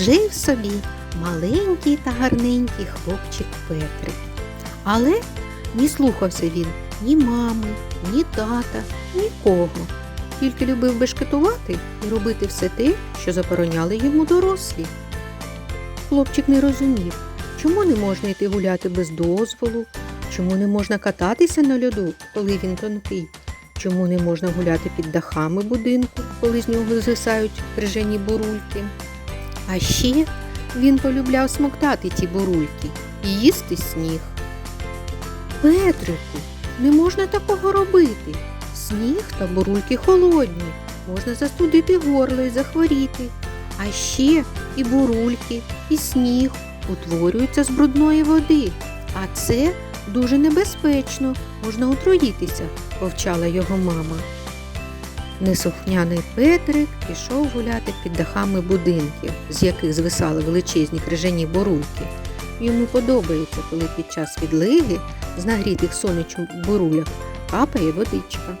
Жив собі маленький та гарненький хлопчик Петрик. Але не слухався він ні мами, ні тата, нікого. Тільки любив бешкетувати і робити все те, що забороняли йому дорослі. Хлопчик не розумів, чому не можна йти гуляти без дозволу, чому не можна кататися на льоду, коли він тонкий, чому не можна гуляти під дахами будинку, коли з нього звисають крижані бурульки. А ще він полюбляв смоктати ті бурульки і їсти сніг. Петрику, не можна такого робити. Сніг та бурульки холодні, можна застудити горло і захворіти. А ще і бурульки, і сніг утворюються з брудної води, а це дуже небезпечно, можна отруїтися, повчала його мама. Несухняний Петрик пішов гуляти під дахами будинків, з яких звисали величезні крижані бурульки. Йому подобається, коли під час відлиги з нагрітих сонячом буруляк капає водичка.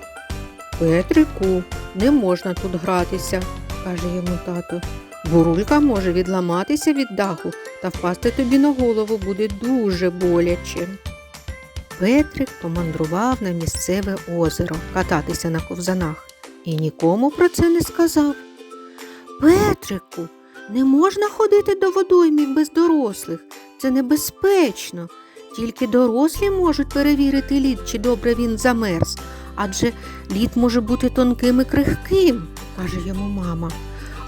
Петрику, не можна тут гратися, каже йому тато. Бурулька може відламатися від даху та впасти тобі на голову буде дуже боляче. Петрик помандрував на місцеве озеро кататися на ковзанах і нікому про це не сказав. Петрику, не можна ходити до водоймів без дорослих. Це небезпечно. Тільки дорослі можуть перевірити лід, чи добре він замерз, адже лід може бути тонким і крихким, каже йому мама.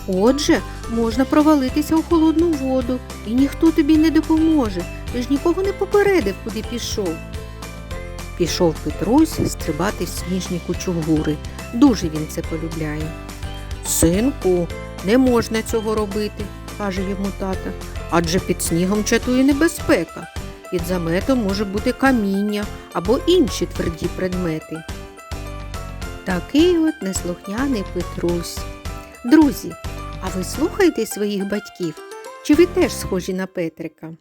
Отже, можна провалитися у холодну воду, і ніхто тобі не допоможе. Ти ж нікого не попередив, куди пішов. Пішов Петрусь стрибати в сніжні кучугури. Дуже він це полюбляє. Синку, не можна цього робити, каже йому тата, адже під снігом чатує небезпека. Під заметом може бути каміння або інші тверді предмети. Такий от неслухняний Петрусь. Друзі, а ви слухаєте своїх батьків? Чи ви теж схожі на Петрика?